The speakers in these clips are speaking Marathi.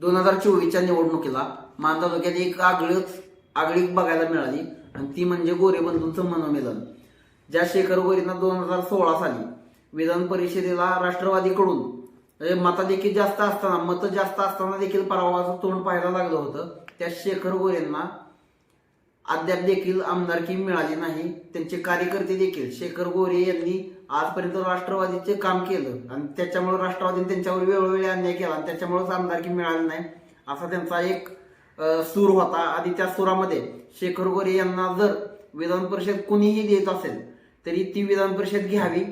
दोन हजार चोवीसच्या निवडणुकीला मान तालुक्यात एक आगळीच आगळी बघायला मिळाली आणि ती म्हणजे गोरेबंधूंचं मनोमिलन. ज्या शेखर गोरेंना दोन हजार सोळा साली विधान परिषदेला राष्ट्रवादीकडून म्हणजे देखील जास्त असताना मतं जास्त असताना देखील पराभवाचं तोंड पाहायला लागलं होतं त्या शेखर गोरेंना अद्याप देखील आमदारकी मिळाली नाही. त्यांचे कार्यकर्ते देखील शेखर गोरे यांनी आजपर्यंत राष्ट्रवादीचे काम केलं आणि त्याच्यामुळे राष्ट्रवादीने त्यांच्यावर वेळोवेळी अन्याय केला आणि त्याच्यामुळेच आमदारकी मिळाली नाही असा त्यांचा एक सूर होता. आणि त्या सुरामध्ये शेखर गोरे यांना जर विधान परिषद कुणीही देत असेल तरी ती विधान परिषद घ्यावी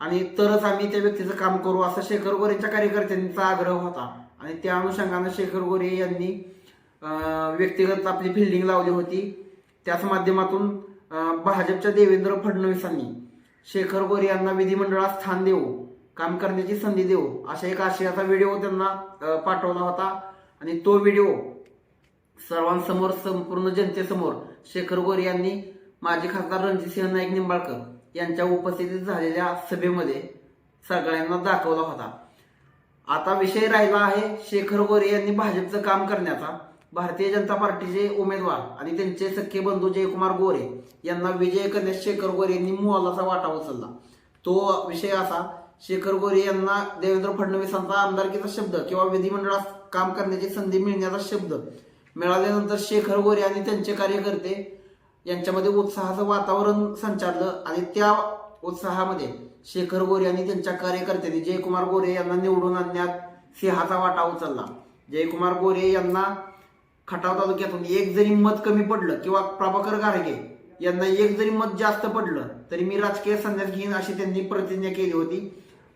आणि तरच आम्ही त्या व्यक्तीचं काम करू असा शेखर गोरेच्या कार्यकर्त्यांचा आग्रह होता. आणि त्या अनुषंगानं शेखर गोरे यांनी व्यक्तिगत आपली फिल्डिंग लावली होती. त्याच माध्यमातून भाजपच्या देवेंद्र फडणवीसांनी शेखर गोरे यांना विधिमंडळात स्थान देऊ काम करण्याची संधी देऊ अशा एक आशयाचा व्हिडिओ त्यांना पाठवला होता. आणि तो व्हिडिओ सर्वांसमोर संपूर्ण जनतेसमोर शेखर गोरे यांनी माजी खासदार रणजितसिंह नाईक निंबाळकर यांच्या उपस्थितीत झालेल्या सभेमध्ये सगळ्यांना दाखवला होता. आता विषय राहिला आहे शेखर गोरे यांनी भाजपचं काम करण्याचा. भारतीय जनता पार्टीचे उमेदवार आणि त्यांचे सख्खे बंधू जयकुमार गोरे यांना विजय करण्यास शेखर गोरे यांनी मोलाचा वाटा उचलला. तो विषय असा शेखर गोरे यांना देवेंद्र फडणवीसांचा आमदारकीचा शब्द किंवा विधिमंडळात काम करण्याची संधी मिळण्याचा शब्द मिळाल्यानंतर शेखर गोरे आणि त्यांचे कार्यकर्ते यांच्यामध्ये उत्साहाचं वातावरण संचारलं आणि त्या उत्साहामध्ये शेखर गोरे आणि त्यांच्या कार्यकर्त्यांनी जयकुमार गोरे यांना निवडून आणण्यात सिंहाचा वाटा उचलला. जयकुमार गोरे यांना खटाव तालुक्यातून एक जरी मत कमी पडलं किंवा प्रभाकर गारगे यांना एक जरी मत जास्त पडलं तरी मी राजकीय संन्यास घेईन अशी त्यांनी प्रतिज्ञा केली होती.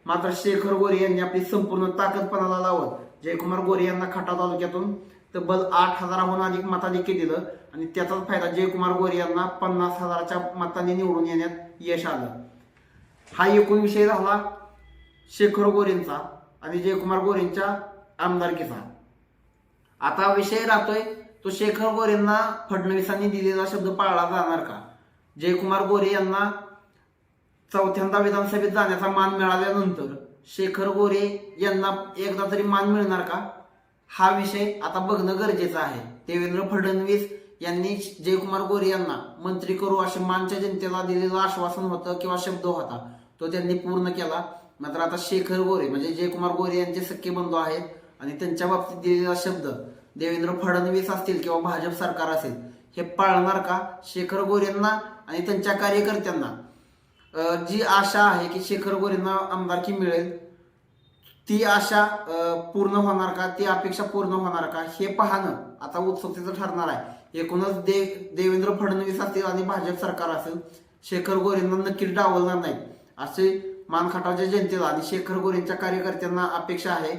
मात्र शेखर गोरे यांनी आपली संपूर्ण ताकदपणाला लावत जयकुमार गोरे यांना खटाव तालुक्यातून तब्बल आठ हजाराहून अधिक मताधिक्य दिलं आणि त्याचाच फायदा जयकुमार गोरे यांना पन्नास हजाराच्या मतांनी निवडून येण्यात यश आलं. हा एकूण विषय झाला शेखर गोरेंचा आणि जयकुमार गोरेंच्या आमदारकीचा. आता विषय राहतोय तो शेखर गोरेंना फडणवीसांनी दिलेला शब्द पाळला जाणार का? जयकुमार गोरे यांना चौथ्यांदा विधानसभेत जाण्याचा मान मिळाल्यानंतर शेखर गोरे यांना एकदा तरी मान मिळणार का? हा विषय आता बघणं गरजेचं आहे. देवेंद्र फडणवीस यांनी जयकुमार गोरे यांना मंत्री करू असे मानच्या जनतेला दिलेलं आश्वासन होतं किंवा शब्द होता तो त्यांनी पूर्ण केला. मात्र आता शेखर गोरे म्हणजे जयकुमार गोरे यांचे सख्खे बंधू आहेत. आणि त्यांच्या बाबतीत दिलेला शब्द देवेंद्र फडणवीस असतील किंवा भाजप सरकार असेल हे पाळणार का? शेखर गोरेंना आणि त्यांच्या कार्यकर्त्यांना? जी आशा आहे की शेखर गोरेंना आमदारकी मिळेल ती आशा पूर्ण होणार का? ती अपेक्षा पूर्ण होणार का? हे पाहणं आता उत्सुकतेचं ठरणार आहे. एकूणच दे देवेंद्र फडणवीस असतील आणि भाजप सरकार असेल शेखर गोरेंना नक्कीच डावलणार नाही असे मानखटावच्या जनतेला आणि शेखर गोरेंच्या कार्यकर्त्यांना अपेक्षा आहे.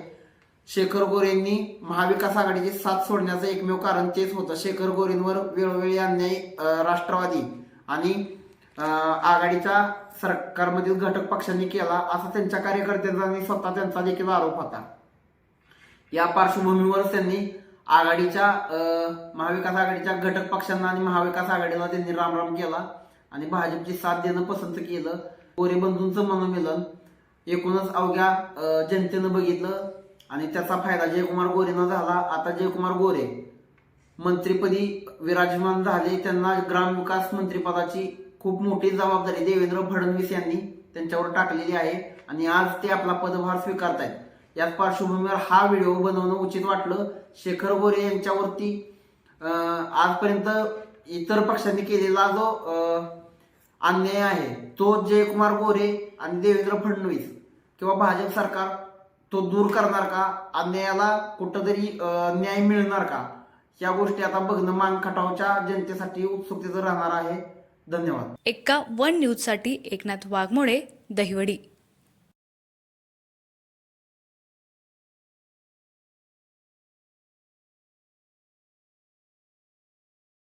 शेखर गोरेंनी महाविकास आघाडीची साथ सोडण्याचं एकमेव कारण तेच होतं. शेखर गोरेंवर वेळोवेळी अन्याय राष्ट्रवादी आणि आघाडीचा आघाडीच्या सरकारमधील घटक पक्षांनी केला असा त्यांच्या कार्यकर्त्यांचा आणि स्वतः त्यांचा देखील आरोप होता. या पार्श्वभूमीवर त्यांनी आघाडीच्या महाविकास आघाडीच्या घटक पक्षांना आणि महाविकास आघाडीला त्यांनी रामराम केला आणि भाजपची साथ देणं पसंत केलं. गोरे बंधूंचं मनोमिलन एकूणच अवघ्या जनतेनं बघितलं. आणि त्याचा फायदा जयकुमार गोरेनं झाला. आता जयकुमार गोरे मंत्रीपदी विराजमान झाले. त्यांना ग्रामविकास मंत्रीपदाची खूप मोठी जबाबदारी देवेंद्र फडणवीस यांनी त्यांच्यावर टाकलेली आहे. आणि आज ते आपला पदभार स्वीकारतायत. याच पार्श्वभूमीवर हा व्हिडिओ बनवणं उचित वाटलं. शेखर गोरे यांच्यावरती आजपर्यंत इतर पक्षांनी केलेला जो अन्याय आहे तो जयकुमार गोरे आणि देवेंद्र फडणवीस किंवा भाजप सरकार तो दूर करणार का? अन्यायाला कुठंतरी न्याय मिळणार का? या गोष्टी आता बघणं मान खटावच्या जनतेसाठी उत्सुकतेचं राहणार आहे. धन्यवाद. एक्का वन न्यूजसाठी एकनाथ वाघमोडे दहिवडी.